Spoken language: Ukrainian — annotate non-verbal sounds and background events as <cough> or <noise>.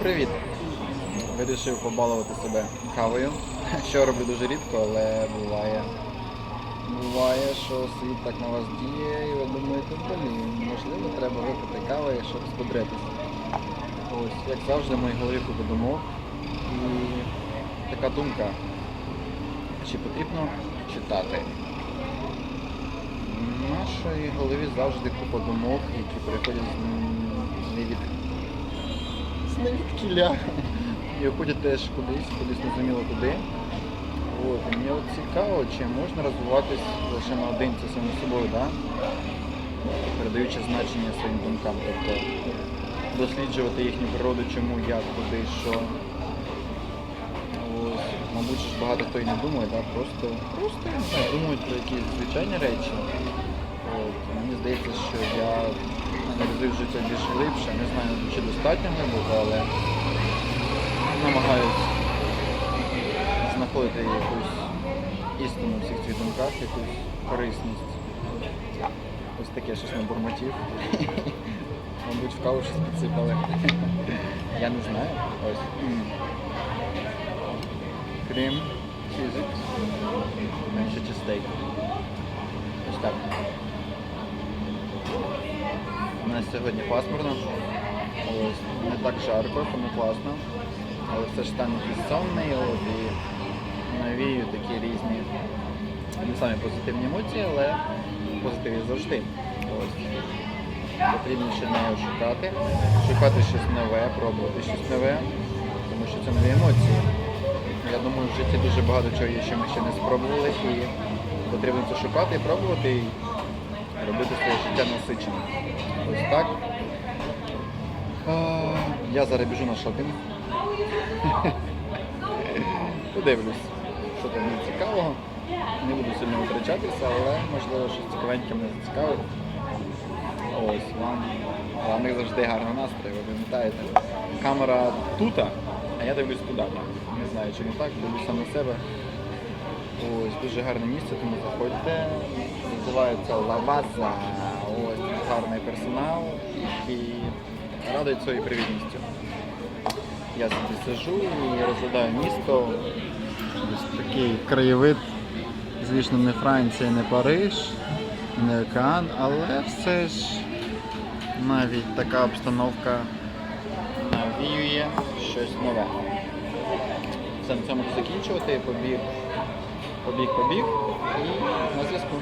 привіт! Вирішив побалувати себе кавою, <laughs> що роблю дуже рідко, але буває. Буває, що світ так на вас діє, і ви думаєте, блін, можливо, треба випити кави, щоб збудритися. Ось, як завжди, в моїй голові купа думок. І така думка, чи потрібно читати? В нашій голові завжди купа думок, які переходять з м, не від з невідкіля. І уходять теж кудись, кудись незрозуміло куди. От, і мені от цікаво, чи можна розвиватись лише наодинці самим собою, да? передаючи значення своїм думкам. Тобто досліджувати їхню природу, чому, як, куди, що. Ось, мабуть, ж багато хто і не думає, да? просто, просто не знаю, думають про якісь звичайні речі. От, мені здається, що я життя більш глибше, не знаю, чи достатньо глибоко, але намагаюсь знаходити якусь істину в цих думках, якусь корисність. Ось таке щось набурмотів. <laughs> Мабуть, в каву щось підсипали. Я не знаю. Ось. М. Крем, чизик, менше чистейк. Ось так. У нас сьогодні пасмурно. Ось, не так жарко, тому класно. Але все ж стан якийсь сонний, і навію такі різні не самі позитивні емоції, але позитив є завжди. Ось. Потрібно ще нею шукати, шукати щось нове, пробувати щось нове, тому що це нові емоції. Я думаю, в житті дуже багато чого є, що ми ще не спробували, і потрібно це шукати і пробувати, і робити життя насиченим. Ось так. А, Я зараз біжу на шопінг. <laughs> Подивлюсь, що там є цікавого. Не буду сильно витрачатися, але можливо щось цікавеньке мене зацікавить. Ось вам. Вам як завжди гарний настрій, ви пам'ятаєте. Камера тут, а я дивлюсь туди. Не знаю, чи не так, дивлюся на себе. Ось дуже гарне місце, тому заходьте. Називається Лаваза. Гарний персонал, який радує своєю привітністю. Я собі сижу і розглядаю місто. Ось такий краєвид. Звісно, не Франція, не Париж, не океан, але все ж навіть така обстановка навіює щось нове. Все на цьому закінчувати, побіг, побіг, побіг і на зв'язку.